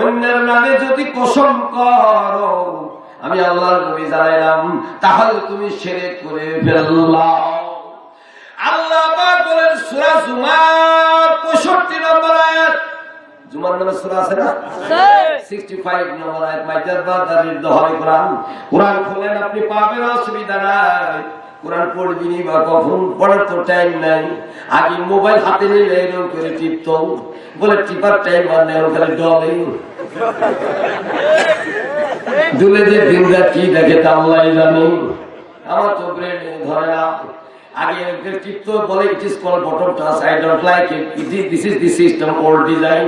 অন্যের নামে যদি কসম করো, আমি আল্লাহর নবী জানাইলাম, তাহলে তুমি শিরক করে ফেললাম আল্লাহ পাক বলেন, সূরা জুমার 65 নম্বর আয়াত। জুমার নামে সূরা আছে না? 65 নম্বর আয়াত। মাইজার বাদার দহরে কোরআন। কোরআন খুলেন, আপনি পাবেন, অসুবিধা নাই। কোরআন পড়বিনি বা কখন? পড়ার তো টাইম নাই। আগে মোবাইল হাতে নিলে এরকম করে টিপতো। বলে, টিপার টাইম আর নেই ওখানে ডলে দুলে যে দিনটা কি দেখে তা আল্লাহ জানি। আমার তো ব্রেন ধরে না। আগে টিপতো, বলে it is call bottom touch I don't like it it is this is the system old design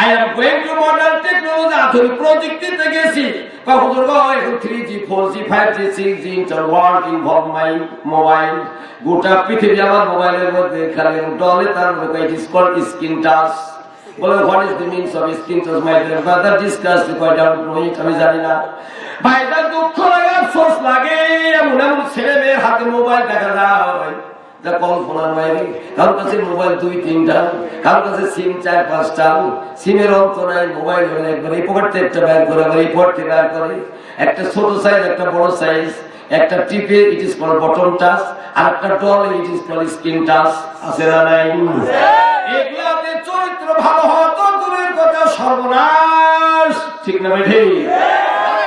I am going to modern technology আধুনিক প্রযুক্তিতে গেছি কখন এখন three G four G five G six G inter world involve my mobile গোটা পৃথিবী আমার মোবাইলের মধ্যে খালি ডলে তার মধ্যে ইট কল স্ক্রিন টাচ বলে what is the means of screen touch my dear brother discuss quite out no আমি জানি না। ভাইটার দুঃখ লাগে, আফসোস লাগে, এমন এমন ছেলে মেয়ের হাতে মোবাইল দেখা যায়। যা কল্পনার বাইরে। কারোর কাছে মোবাইল দুই তিনটা কারোর কাছে সিম চার পাঁচটা সিমের অন্ত নাই, মোবাইল হলে একবার এই পকেট একটা বের করে, আবার এই পকেট থেকে করে। একটা ছোট সাইজ একটা বড় সাইজ একটা টিপে it is call bottom touch আর একটা doll it is call screen touch আছে না নাই? এগুলাতে চরিত্র ভালো হওয়া তো দূরের কথা, সর্বনাশ। ঠিক না বেঠে?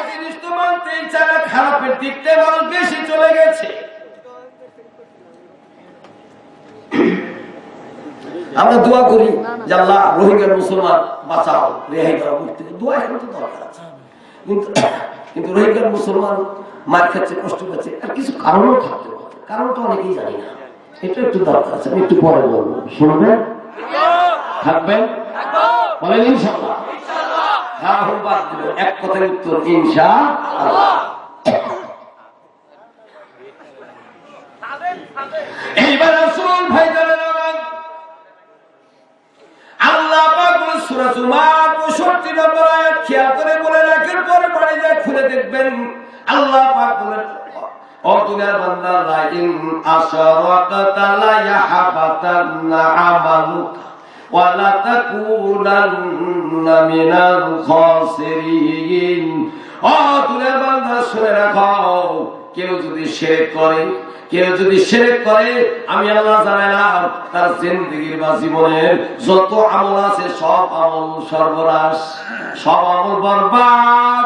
জিনিস তো মানতেই চায় খারাপের দিকটা মানুষ বেশি চলে গেছে। আমরা দোয়া করি যে আল্লাহ রোহিঙ্গার মুসলমান বাঁচাও, রেহাই করা মুক্তি দোয়া। এখন তো দরকার আছে। কিন্তু কিন্তু রোহিঙ্গার মুসলমান মার খাচ্ছে, কষ্ট পাচ্ছে আর কিছু কারণও থাকতে পারে। কারণ তো অনেকেই জানি না। এটা একটু দরকার আছে। আমি একটু পরে বলব। শুনবেন? থাকবেন? বলেন ইনশাল্লাহ হ্যাঁ হোক বাদ দেবেন। এক কথার উত্তর ইনশা এইবার আসুন ভাই দেখবেন, আল্লাহ কেউ যদি শিরক করে, কেউ যদি সেরেক করে, আমি আল্লাহ জানাইলাম, তার জিন্দগির বা জীবনের যত আমল আছে, সব আমল সর্বনাশ, সব আমল বরবাদ।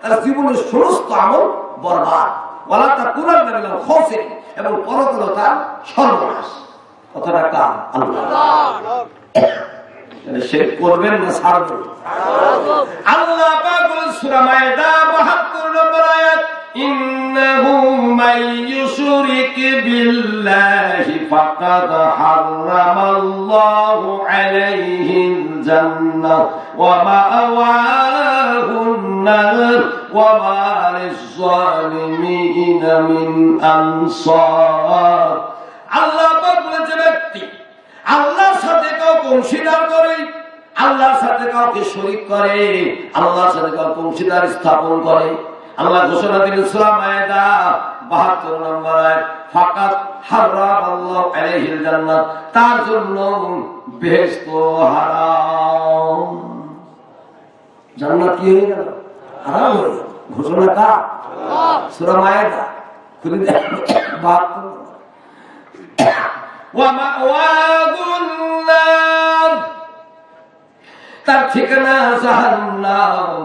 তার জীবনের সমস্ত আমল বরবাদ। ওলা তা কুরান হোসেন এবং পরতলতা সর্বনাশ। কথাটা কার? আল্লাহ শেখ করবেন না ছাড়বেন? আল্লাহ নম্বর আয়াত يشرك بالله فقد حرم الله عليه الجنة ومأواه النار وما للظالمين من أنصار আল্লাহ বলেছে ব্যক্তি আল্লাহর সাথে কাউকে অংশীদার করে আল্লাহর সাথে কাউকে শরিক করে আল্লাহর সাথে কাউকে অংশীদার স্থাপন করে আল্লাহ ঘোষণা দিলেন সূরা মায়দা 72 নম্বর ফাকাত হারাম আলাইহিল জান্নাত, তার জন্য বেহেশত হারাম। জান্নাত কি হয়ে গেল? হারাম হয়ে ঘোষণা কা সূরা মায়দা। খুলে দেখ। 72 ওয়া নার। তার ঠিকানা জাহান্নাম।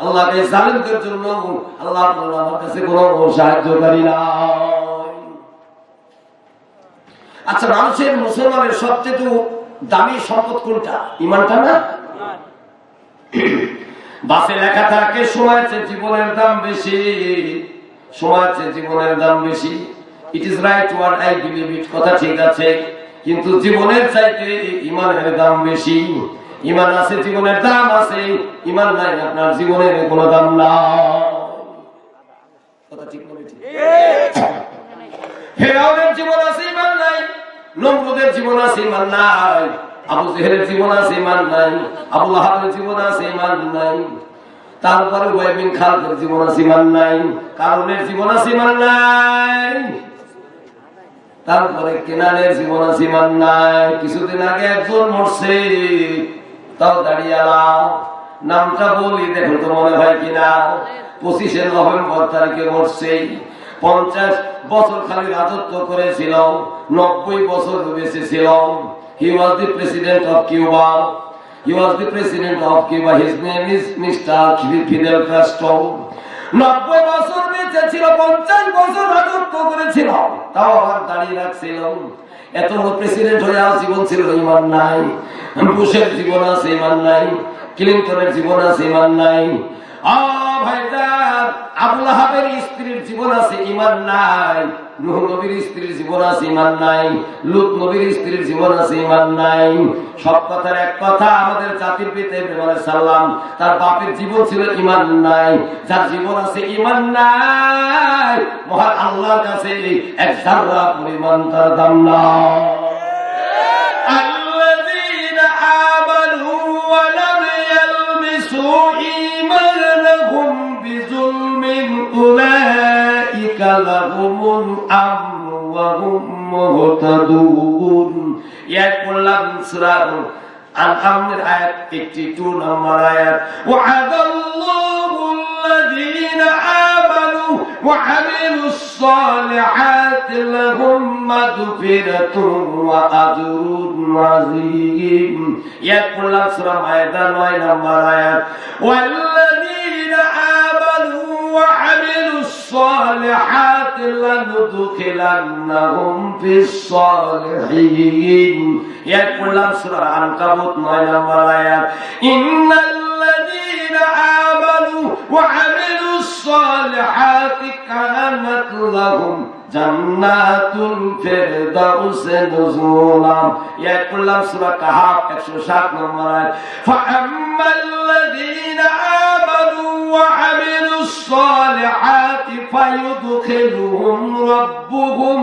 আল্লাহকে জালেমদের জন্য আল্লাহ আমার কাছে নাই। আচ্ছা মানুষের, মুসলমানের সবচেয়ে দামি সম্পদ কোনটা? ইমানটা না? বাসে লেখা থাকে, সময় জীবনের দাম বেশি। সময়ের চেয়ে জীবনের দাম বেশি। It is right one I believe it কথা ঠিক আছে। কিন্তু জীবনের চাইতে ইমানের দাম বেশি। ইমান আছে, জীবনের দাম আছে। ইমান নাই, আপনার জীবনের কোনো দাম না নাই। নাই। তারপরে জীবন নাই। কারণের জীবন নাই। তারপরে কেনানের জীবন আছে নাই। কিছুদিন আগে একজন মরছে। তাও দাঁড়িয়ে নামটা বলি দেখো তো মনে হয় কিনা। পঁচিশে নভেম্বর তারিখে মরছে। পঞ্চাশ বছর খালি রাজত্ব করেছিল, নব্বই বছর বেঁচে ছিল he was the president of Cuba he was the president of Cuba his name is mister Fidel Castro নব্বই বছর বেঁচে ছিল পঞ্চাশ বছর রাজত্ব করেছিল। তাও আবার দাঁড়িয়ে রাখছিল। এত বড় প্রেসিডেন্ট হয়ে আর জীবন ছিল ইমান নাই। বুশের জীবন আছে, ইমান নাই। ক্লিন্টনের জীবন আছে, ইমান নাই। ভাইজান স্ত্রীর জীবন আছে ইমান নাই। নূহ নবীর স্ত্রীর জীবন আছে ইমান নাই। লুত নবীর স্ত্রীর জীবন আছে ইমান নাই। সব কথার এক কথা, আমাদের জাতির পিতা সাল্লাম তার বাপের জীবন ছিল ইমান নাই। যার জীবন আছে ইমান নাই। মহান আল্লাহর কাছে এক সারা পরিমাণ তার দাম না। আল্লাযীনা আমানু أولئك لهم الأمن وهم مهتدون يقول لهم سورة الأمر آيات 82 নম্বর আয়াত وعد الله الذين آمنوا وعملوا الصالحات لهم مغفرة وأجر عظيم يقول لك سورة مائدة নয় নম্বর আয়াত والذين آمنوا وعملوا الصالحات لندخلنهم في الصالحين يقول سورة العنكبوت 9 آيات إن الذين آمنوا وعملوا الصالحات كانت لهم জান্নাতুল ফিরদাউসে নুজুলাম। ইয়া পড়লাম সূরা কাহাফ 107 নম্বর আয়াত। ফাআম্মাল্লাযীনা আমানু ওয়া আমিলুস সালিহাতি ফায়ুদখিলুহুম রাব্বুহুম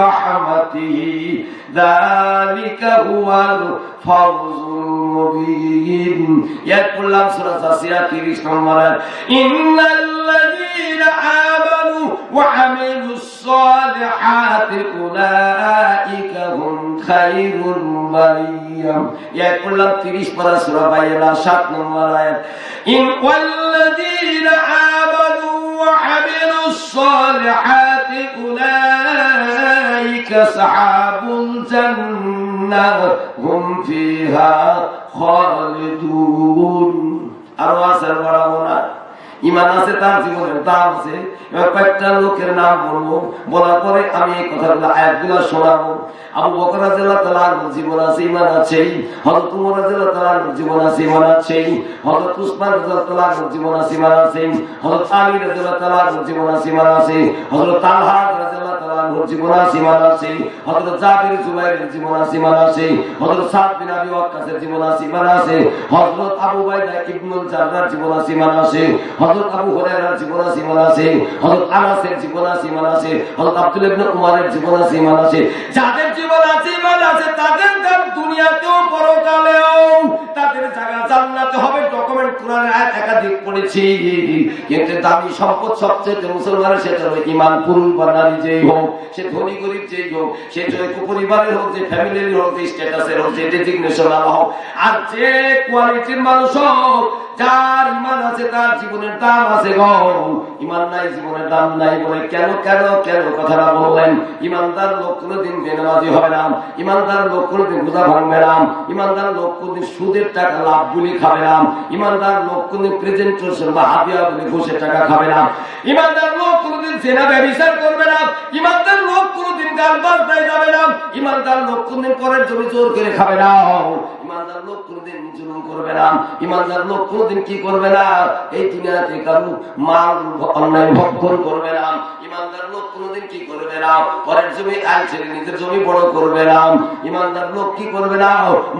রাহমাতিহি। যালিকা হুয়াল ফাওজুল পড়লাম সূরা 30 নম্বর আয়াত। ইন্নাল্লাযী الذين آمنوا وعملوا الصالحات أولئك هم خير مريم يا كل تريش برا سورة بيلا شات نمبر إن والذين آمنوا وعملوا الصالحات أولئك أصحاب الجنة هم فيها خالدون أرواح سر ইমান আছে, তার জীবনের দাম আছে। এবার কয়েকটা লোকের নাম বলব। বলার পরে আমি এই কথাগুলো, আয়াতগুলো শোনাবো। আবু বকর রাদিয়াল্লাহু তাআলার জীবন আছে ইমান আছে। হযরত উমর রাদিয়াল্লাহু তাআলার জীবন আছে ইমান আছে। হযরত উসমান রাদিয়াল্লাহু তাআলার জীবন আছে ইমান আছে। হযরত আলী রাদিয়াল্লাহু তাআলার জীবন আছে ইমান আছে। হযরত তালহা রাদিয়াল্লাহু তাআলার জীবন আছে ইমান আছে। হযরত জাবির জুবাইরের জীবন আছে ইমান আছে। হযরত সাদ বিন আবি ওয়াক্কাসের জীবন আছে ইমান আছে। হযরত আবু বাইদা ইবনুল জাররার জীবন আছে ইমান আছে। হযরত আবু হুরায়রার জীবন আছে ইমান আছে। হযরত আনাসের জীবন আছে ইমান আছে। হযরত আব্দুল ইবনে উমরের জীবন আছে ইমান আছে। যাদের জীবন আছে ইমান আছে, তাদের দাম দুনিয়াতেও পরকালেও। তাদের জায়গা জান্নাতে হবে ডকুমেন্ট কোরআনের আয়াত একাধিক পড়েছি। কিন্তু দামি সম্পদ সবচেয়ে মুসলমানের সেটা হলো ইমান পুরুষ বা যেই হোক, সে ধনী গরিব যেই হোক, সে যে পরিবারের হোক, যে ফ্যামিলির হোক, যে স্ট্যাটাসের হোক, যে ডেজিগনেশন আর যে কোয়ালিটির মানুষ হোক যার ইমান আছে, তার জীবনের দাম আছে গো। ইমান নাই, জীবনের দাম নাই বলে কেন কেন কেন কথাটা বললেন? ইমানদার লোক কোনোদিন বেনামাজি হবে না। ইমানদার লোক কোনোদিন রোজা ভাঙবে না। ইমানদার লোক কোনোদিন সুদের টাকা লাভ গুলি খাবে না। ইমানদার লোক কোনোদিন প্রেজেন্টেশন বা হাতিয়া বলে ঘুষের টাকা খাবে না। ইমানদার লোক কোনোদিন জেনা ব্যবচার করবে না। ইমানদার লোক গান বাজনায় যাবে না। ইমানদার লোক কোনোদিন পরের জমি জোর করে খাবে না। ইমানদার লোক কোনদিন জুলুম করবে না। ইমানদার লোক কোনদিন কি করবে না? এই দুনিয়াতে কারু মাল অন্যায় ভক্ষণ করবে না। ইমানদার লোক কোনদিন কি করবে না? পরের জমি আল ছেড়ে নিজের জমি বড় করবে না। ইমানদার লোক কি করবে না?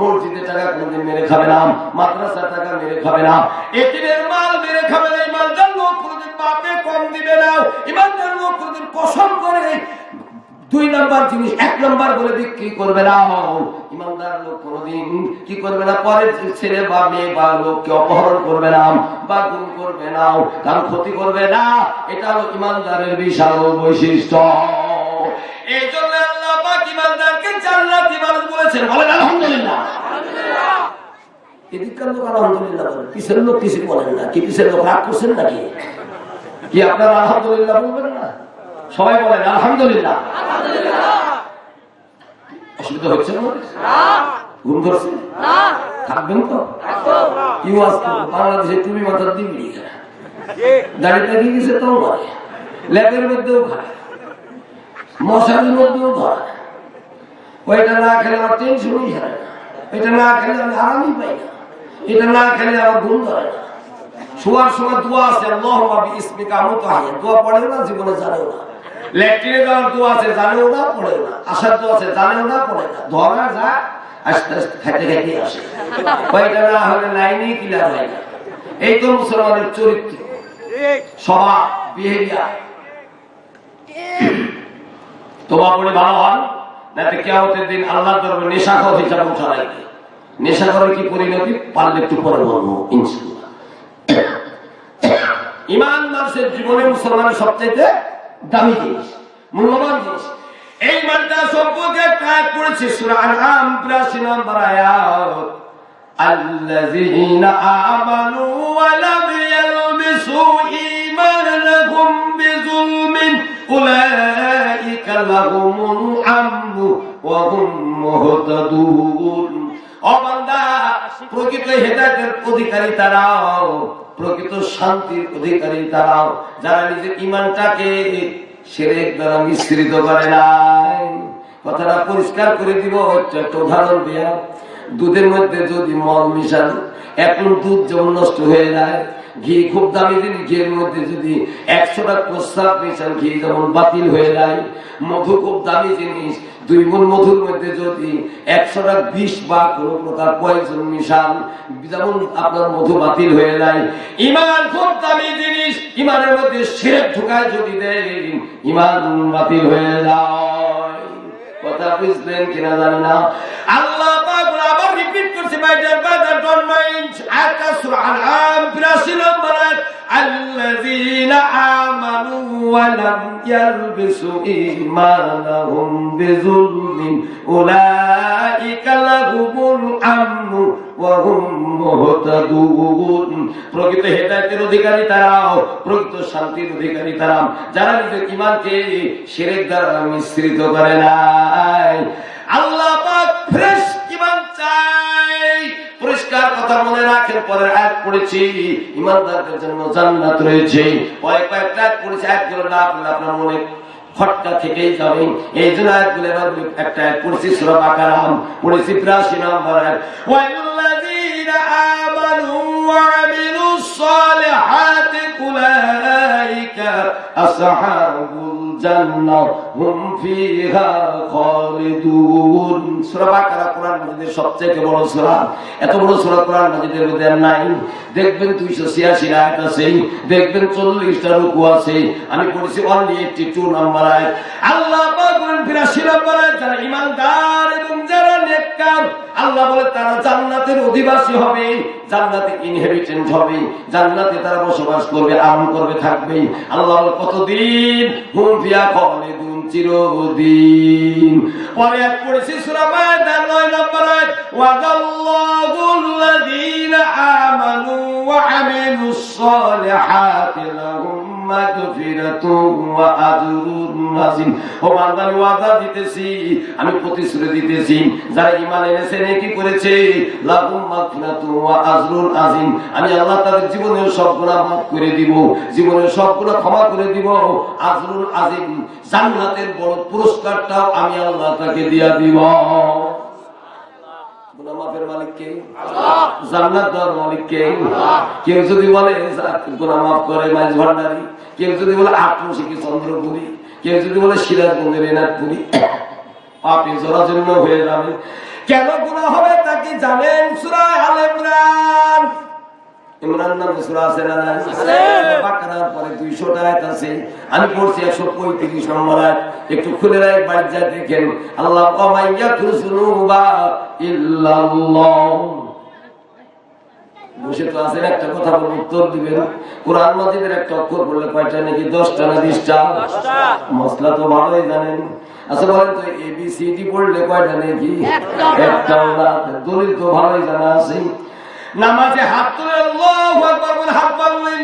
মসজিদে টাকা কোনদিন মেরে খাবে না। মাদ্রাসার টাকা মেরে খাবে না। এটিমের মাল মেরে খাবে না। ইমানদার লোক কোনদিন বাপে কম দিবে না। ইমানদার লোক কোনদিন কসম করে দুই নাম্বার জিনিস, এক নাম্বার বলে বিক্রি করবে না। ইমানদার লোক কোনদিন কি করবে না? পরের ছেলে বা মেয়ে বা লোককে অপহরণ করবে না, বা গুম করবে না, কারও ক্ষতি করবে না। এটা হলো ইমানদারের বিশাল বৈশিষ্ট্য। এই জন্য আল্লাহ পাক ইমানদারকে জান্নাতি মানুষ বলেছেন। বলেন, আলহামদুলিল্লাহ। এদিককার লোক আলহামদুলিল্লাহ বলেন পিছের লোক কিছু বলেন না। কি পিছের লোক? রাগ করছেন নাকি? কি আপনারা আলহামদুলিল্লাহ বলবেন সবাই বলেন, আলহামদুলিল্লাহ। অসুবিধা হচ্ছে না ঘুম ধরছে? থাকবেন তো? কি ওয়াজ বাংলাদেশে তুমি দাড়িটা কি গেছে নয় মধ্যেও খায় মশারির মধ্যেও ধরে ওইটা না খেলে আমার টেনশনই হয় না। এটা না খেলে আমি আরামই পাই না। এটা না খেলে আমার ঘুম ধরে না। শোয়ার সময় দোয়া আছে আল্লাহ ইসমিকা মুতাহিয়া। দোয়া পড়েও না, জীবনে জানেও না। ল্যাট্রিনে যাওয়ার দোয়া আছে, জানেও না, পড়েও না। আসার দোয়া আছে, জানেও না পড়ে না। ধরা যা, আস্তে আস্তে খাইতে খাইতে আসে। কয়টা না হলে লাইনেই ক্লিয়ার হয় না। এই তো মুসলমানের চরিত্র। স্বভাব বিহেভিয়ার। ভালো হন নাতে কেয়ামতের দিন আল্লাহ দরবারে নেশাখর হিসাবে উঠা কি পরিণতি? পারলে একটু পরে বলব ইনশাল্লাহ ইমান মানুষের জীবনে মুসলমানের সবচাইতে দামি জিনিস মূল্যবান জিনিস এই মানটা সম্পর্কে কাজ করেছে সূরা আনআম 82 নম্বর আয়াত الذين آمنوا ولم يلبسوا إيمانهم بظلم أولئك لهم الأمن وهم مهتدون অবান্দা প্রকৃত হেদায়তের অধিকারী তারাও প্রকৃত শান্তির অধিকারী তারাও যারা নিজের ইমানটাকে দ্বারা মিশ্রিত করে নাই। কথাটা পরিষ্কার করে দিব, একটা উদাহরণ দুধের মধ্যে যদি মল মিশান, এখন দুধ যেমন নষ্ট হয়ে যায় ঘি খুব দামি জিনিস, ঘিয়ের মধ্যে যদি একশোটা প্রস্তাব মিশান ঘি যেমন বাতিল হয়ে যায়, মধু খুব দামি জিনিস, দুই মন মধুর মধ্যে যদি একশোটা বিষ বা কোন প্রকার পয়জন মিশান, যেমন আপনার মধু বাতিল হয়ে যায়। ইমান খুব দামি জিনিস, ইমানের মধ্যে সেরেক ঢুকায় যদি দেয় ইমান বাতিল হয়ে যায়। কথা বুঝলেন কিনা জানি না। আল্লাহ রিপিট করছি by the by the don't mind আয়াতটা সূরা আনআম 82 নম্বর আয়াত, আল্লাযীনা আমানু ওয়া লাম ইয়ালবিসু ঈমানাহুম বিযুলমিন, উলাইকা লাহুমুল আমনু ওয়া হুম মুহতাদুন। প্রকৃত হেদায়েতের অধিকারী তারাও, প্রকৃত শান্তির অধিকারী তারা। যারা নিজের ঈমানকে শিরক দ্বারা মিশ্রিত করে নাই, আল্লাহ পাক ফ্রেশ চাই। পরিষ্কার কথা রাখেন, পরের আয়াত পড়েছি। ইমানদারদের জন্য জান্নাত রয়েছে। কয়েক কয়েকটা আয়াত পড়েছি আয়াতগুলো না পড়লে আপনার খটকা থেকেই যাবে। এই জন্য আয়াতগুলো এবার একটা আয়াত পড়েছি, সূরা বাকারা। পড়েছি 82 নম্বর আয়াত। ওয়াল্লাযীনা আমানু ওয়া আমিলুস সালিহাতি উলাইকা আসহাবুল দেখবেন 286 আয়াত আছে, দেখবেন 40 টা রুকু আছে। আমি পড়েছি অনলি 82 নাম্বার আল্লাহ পাক বলেন 82 নাম্বার আয়াত, যারা এবং যারা নেককার, আল্লাহ বলে তারা জান্নাতের অধিবাসী হবে, জান্নাতে ইনহেরিটেন্ট হবে, জান্নাতে তারা বসবাস করবে, আরাম করবে, থাকবে। আল্লাহ কতদিন হুম ফিয়া খালিদুন চিরদিন। পরে এক পড়েছি সূরা মায়দা 9 নম্বর আয়াত ওয়াদাল্লাহুল্লাযীনা আমানু ওয়া আমিলুস সালিহাতি লাহুম মাগফিরাতুন ওয়া আজরুন আযীম ও বান্দা আমি ওয়াদা দিতেছি আমি প্রতিশ্রুতি দিতেছি যারা ঈমান এনেছে নেকি করেছে লাহুম মাগফিরাতুন ওয়া আজরুন আযীম আমি আল্লাহ তাদের জীবনের সব মাফ করে দিব জীবনের সব ক্ষমা করে দিব আজরুন আযীম জান্নাতের বড় পুরস্কারটাও আমি আল্লাহ তাকে দিয়া দিব। মাফের জান্নাত দেওয়ার মালিক কেউ যদি বলে গুনাহ মাফ করে মাইজ ভান্ডারি কেউ যদি বলে আত্মশিখী চন্দ্রপুরী? কেউ যদি বলে সিরাজগঞ্জের এনাথপুরী পাপি জরাজন্য হয়ে যাবে কেন গুনাহ হবে তা কি জানেন সূরা আল ইমরান? ইমরান নামে সূরা আছে না বাকারার পরে 200 আয়াত আছে। আমি পড়ছি 135 নম্বর আয়াত। একটু খুলে রাখ বাড়ি যা দেখেন। আল্লাহ ইল্লাল্লাহ। বসে ক্লাসের একটা কথা বলে উত্তর দিবেন। কোরআন মাজিদের একটা অক্ষর বললে কয়টা নাকি? দশটা না বিশটা? মশলা তো ভালোই জানেন। আচ্ছা বলেন তো এ বি সি ডি পড়লে কয়টা নাকি? একটা। দলিল তো ভালোই জানা আছে। নামাজে হাত তুলে আল্লাহু আকবার হাত বাড়লেন।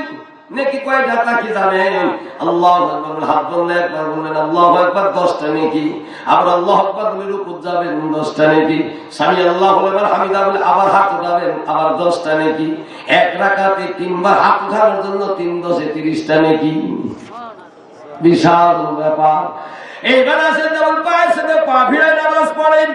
নাকি কয়টা তা কি জানেন? আল্লাহু হাত বললে একবার বললেন, আল্লাহু আকবার দশটা নাকি। আবার আল্লাহু আকবার বলে রুকু যাবেন, দশটা নাকি। স্বামী আল্লাহ বলে, এবার হামিদা বলে, আবার হাত উঠাবেন, আবার দশটা নাকি। এক রাকাতে তিনবার হাত উঠানোর জন্য তিন দশে তিরিশটা নাকি। বিশাল ব্যাপার। এইবার আসেন, যেমন পায়ের সাথে পা ভিড়ে নামাজ পড়েন।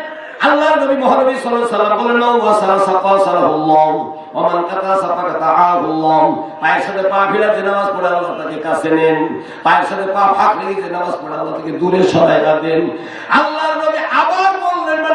আল্লাহ নবী মহানবী সাল্লাল্লাহু আলাইহি সাল্লাম বলেন ওয়া সারা সাফা সারাহুল্লাহ ওয়া মান কাতা সাফা কাতাআহুল্লাহ পায়ের সাথে পা যে নামাজ পড়ে আল্লাহ তাকে কাছে নেন। পায়ের সাথে পা ফাঁক রেখে নামাজ পড়ে আল্লাহ তাকে দূরে আল্লাহর নবী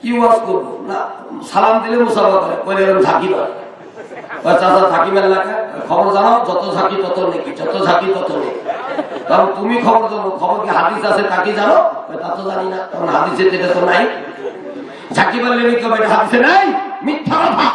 কি ওয়াজ করব? না, সালাম দিলে মুসাফা ঝাঁকি চাচা, ঝাঁকি মেলা খবর জানাও, যত ঝাঁকি তত নেকি, যত ঝাঁকি তত নেকি। কারণ তুমি খবর জানো, খবর কি হাদিস আছে তাকে জানো? তা তো জানি না, কারণ হাদিসে যেটা তো নাই। ঝাঁকি মারলে নাকি কবে হাদিসে নাই, মিথ্যা কথা।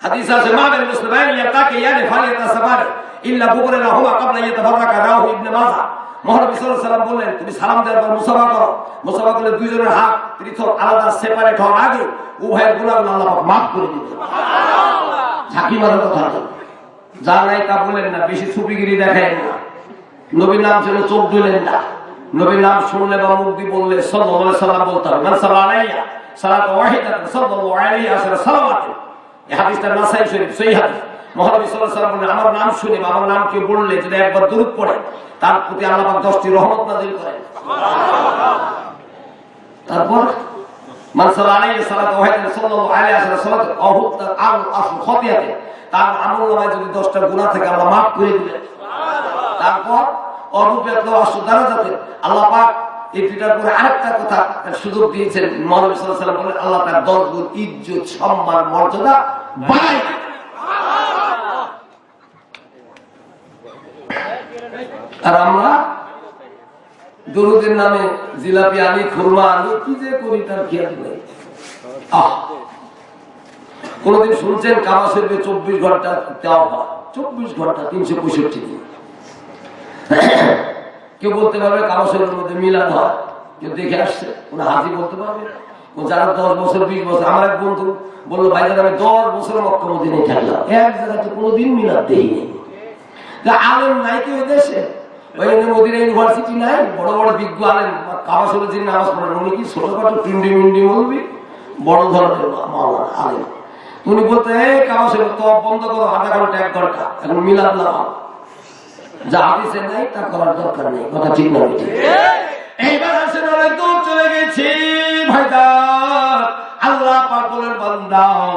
হাদিস আছে মাবেল মুসলিমাইন ইয়াতাকি ইয়ানি ফালিয়াতাসাবার ইল্লা বুকরাহুমা ক্বাবলা ইয়াতাফাররাকা রাহু ইবনে মাজাহ মহানবী সাল্লাম বললেন তুমি সালাম দেওয়ার পর মুসাফা করো। মুসাফা করলে দুইজনের হাত পৃথক আলাদা সেপারেট হওয়ার আগে উভয়ের গুনাহগুলো আল্লাহ মাফ করে দিবেন ঝাঁকি মারার কথা না। যা নাই তা বলেন না বেশি সুপিগিরি দেখায় না। নবীর নাম শুনে চোখ দিলেন না। নবীর নাম শুনলে বা দিয়ে বললে আলাইহি সাল্লাম বলতে হবে। মান সাল্লাল্লাহু আলাইহি সালাত ওয়াহিদাতান সাল্লাল্লাহু আলাইহি আশরা সালাওয়াত। এই হাদিসটা নাসাই শরীফ সহি হাদিস। আমার নাম শুনে বললে, যদি একবার দরুদ পড়ে, তার প্রতি আল্লাহ 10টি রহমত করেন। তারপর সাল্লাল্লাহু আলাইহি সাল্লাতু ওয়াহিদাতান সাল্লাল্লাহু আলাইহি আশরা অহুত আল আসল খতিয়াতে, তার আমল নামায় যদি 10টা গুনাহ থাকে, আল্লাহ মাফ করে তারপর আল্লাহ কথা সুযোগ দিয়েছেন। বলেন, আল্লাহ তার দশ গুণ ইজ্জত, সম্মান, মর্যাদা বাড়ায় দিবেন। আর আমরা দরুদের নামে জিলাপি আনি, খুরমা আনি, কি যে করি তার খেয়াল নেই। কোনদিন শুনছেন কাবা শরীফে চব্বিশ ঘণ্টা দেওয়া হয়? চব্বিশ ঘণ্টা, তিনশো পঁয়ষট্টি দিন। কেউ বলতে পারবে কাবা শরীফের মধ্যে মিলান হয়? কেউ দেখে আসছে, কোন হাজি বলতে পারবে? ও যারা দশ বছর, বিশ বছর, আমার এক বন্ধু বলল, ভাই আমি দশ বছর মক্কা মদিনে থাকলাম। এক জায়গাতে কোনোদিন মিলাদ দেইনি। তা আলেম নাই কি ওই দেশে? ওই মদিনা ইউনিভার্সিটি নাই, বড় বড় বিজ্ঞ আলেম, কাবা শরীফ যিনি নামাজ উনি কি ছোটখাটো টিন্ডি মিন্ডি বড় ধরনের উনি বলতে, এই কাবা তো বন্ধ করো, আধা ঘণ্টা এখন মিলাদ লাগাও যা হাদিসে নাই, তা করার দরকার নেই, কথা ঠিক না চলে গেছি ভাইদার আল্লাহ পাক বলেন, বান্দাও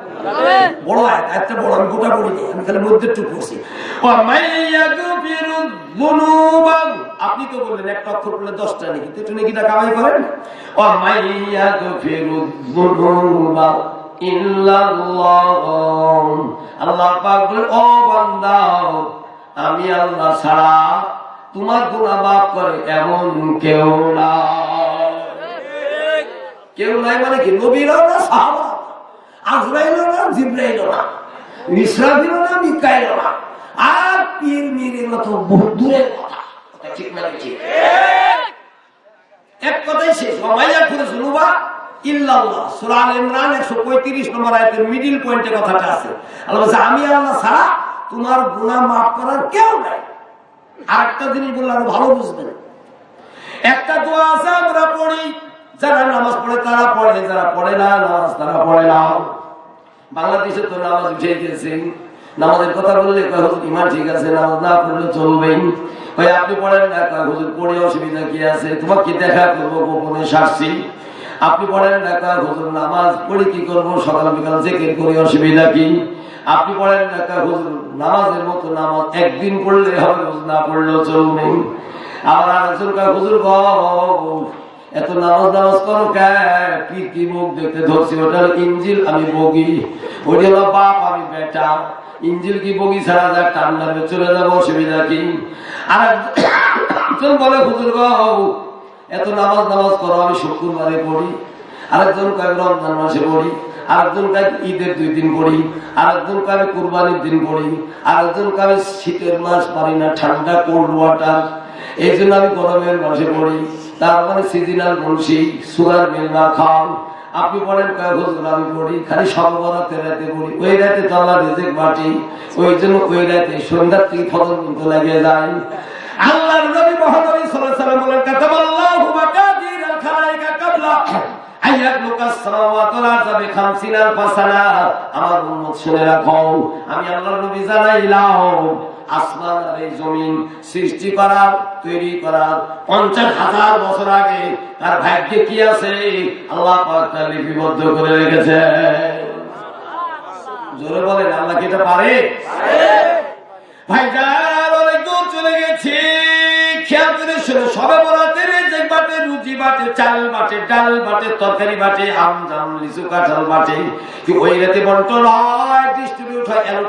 বড় আয়াত আয়াতটা বড় আমি গোটা পড়িনি আমি খালি মধ্যে একটু পড়ছি। ও মাইয়া গুফিরু যুনুবা আপনি তো বললেন একটা অক্ষর পড়লে দশটা নাকি তো একটু নাকিটা কামাই করেন? আল্লাহ পাক বলেন ও বান্দা আমি আল্লাহ ছাড়া তোমার গুনাহ মাফ করে এমন কেউ না কেউ নাই মানে কি নবীরাও না সাহাবা আজরাইলও না জিব্রাইলও না ইসরাফিলও না মিকাইলও না আর পীর মিরের মতো বহু দূরের কথা। ঠিক না ঠিক? এক কথাই শেষ। মাইয়া করে শুনুবা ইল্লাল্লাহ। সূরা আল ইমরান 135 নম্বর আয়াতের মিডল পয়েন্টে কথাটা আছে। আল্লাহ বলছে, আমি আল্লাহ ছাড়া তোমার গুনাহ maaf করার কেউ নাই। আরেকটা জিনিস বললাম ভালো বুঝবেন। একটা দোয়া আছে, আমরা পড়ি যারা নামাজ পড়ে তারা পড়ে, যারা পড়ে না, নামাজ তারা পড়ে না। বাংলাদেশে তো নামাজ উঠে গেছে। নামাজের কথা বললে ইমান ঠিক আছে, নামাজ না পড়লে চলবে ওই আপনি পড়েন না। কয়, হুজুর, পড়ে অসুবিধা কি আছে? তোমাকে দেখা করব, গোপনে সারছি। আপনি পড়েন না, কয়, হুজুর, নামাজ পড়ে কি করব? সকাল, বিকাল জেকের করে, অসুবিধা কি? আপনি পড়েন না, কয়, হুজুর, নামাজের মতো নামাজ একদিন পড়লে হবে না পড়লেও চলবে আবার আরেকজন কয়, হুজুর এত নামাজ নামাজ করো কে? কি মুখ দেখতে ধরছি? ওটা ইঞ্জিল, আমি বগি। ওটা হলো বাপ, আমি বেটা। ইঞ্জিল কি বগি ছাড়া যায়? টান চলে যাব, অসুবিধা কি? আর একজন বলে, হুজুর এত নামাজ নামাজ করো, আমি শুক্রবারে পড়ি। আরেকজন কয়েক রমজান মাসে পড়ি। আরেকজন কয়েক ঈদের দুই দিন পড়ি। আরেকজন কয়েক কুরবানির দিন পড়ি। আরেকজন কয়েক শীতের মাস পারি না, ঠান্ডা কোল্ড ওয়াটার এই জন্য আমি গরমের মাসে পড়ি। তার মানে সিজনাল মুন্সি, সুগার মিল না খাও। আপনি পড়েন কয়েক হুজুর আমি পড়ি? খালি সর্বরাতে রাতে পড়ি। ওই রাতে তো আল্লাহ রিজিক বাটি ওই জন্য ওই রাতে সন্ধ্যার থেকে ফজর কিন্তু লেগে যায়। আল্লাহর নবী মহানবী সাল্লাল্লাহু আলাইহি বলেন কাতাবাল্লাহু মাকাদির আল খালাইকা কাবলা। আইয়াত লুকাস সামাওয়াত ওয়াল আরদ বিখামসিনা আলফা সানা আমার উম্মত শুনে রাখো। আমি আল্লাহর নবী জানাইলাম। আসমান আর এই জমিন সৃষ্টি করার, তৈরি করার। পঞ্চাশ হাজার বছর আগে তার ভাগ্যে কি আছে? আল্লাহ পাক তা লিপিবদ্ধ করে রেখেছে। জোরে বলেন, আল্লাহ কি এটা পারে? অনেক দূর চলে গেছি। খেয়াল করে সবে বলাতে যে বাটে রুটি বাটে, চাল বাটে, ডাল বাটে, তরকারি বাটে, আম, জাম, লিচু, কাঁঠাল বাটে। কি ওই রাতে ডিস্ট্রিবিউট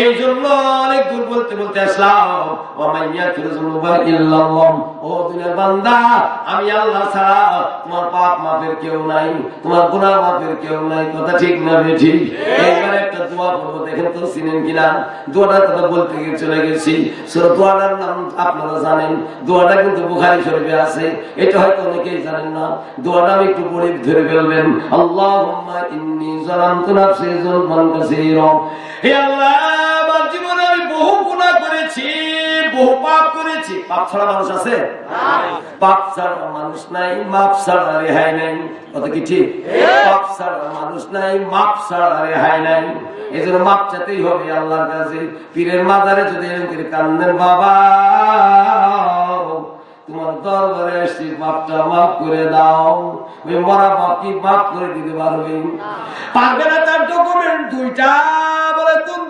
এই জন্য অনেক দূর বলতে বলতে আসলাম। ও মাইয়া ফিরজুল্লাহ ইল্লাল্লাহ। ও দুনিয়ার বান্দা আমি আল্লাহ ছাড়া তোমার পাপ কেউ নাই তোমার গুনাহ কেউ নাই। কথা ঠিক না বেঠি এইবার একটা দোয়া বলব দেখেন তো চিনেন কিনা? দোয়াটার কথা বলতে গিয়ে চলে গেছি। সূরা দোয়াটার নাম আপনারা জানেন। দোয়াটা কিন্তু বুখারী শরীফে আছে। এটা হয়তো অনেকেই জানেন না। দোয়াটা আমি একটু পড়ে ধরে ফেলবেন। আল্লাহুম্মা ইন্নী যালামতু নাফসি যুলমান কাসীরা। হে আল্লাহ! বহু গুনাহ করেছি বহু পাপ করেছি। পাপ ছাড়া মানুষ আছে? পাপ ছাড়া মানুষ নাই মাপ ছাড়া রেহাই নাই। কথা কি ঠিক? পাপ ছাড়া মানুষ নাই মাপ ছাড়া রেহাই নাই। এই জন্য মাপ চাইতেই হবে আল্লাহর কাছে। পীরের মাজারে যদি এরকম কান্দেন বাবা তোমার দরবারে এসছি মাপটা মাফ করে দাও। ওই মরা বাপ কি মাফ করে দিতে পারবে। পারবে না তার ডকুমেন্ট দুইটা বলে তুমি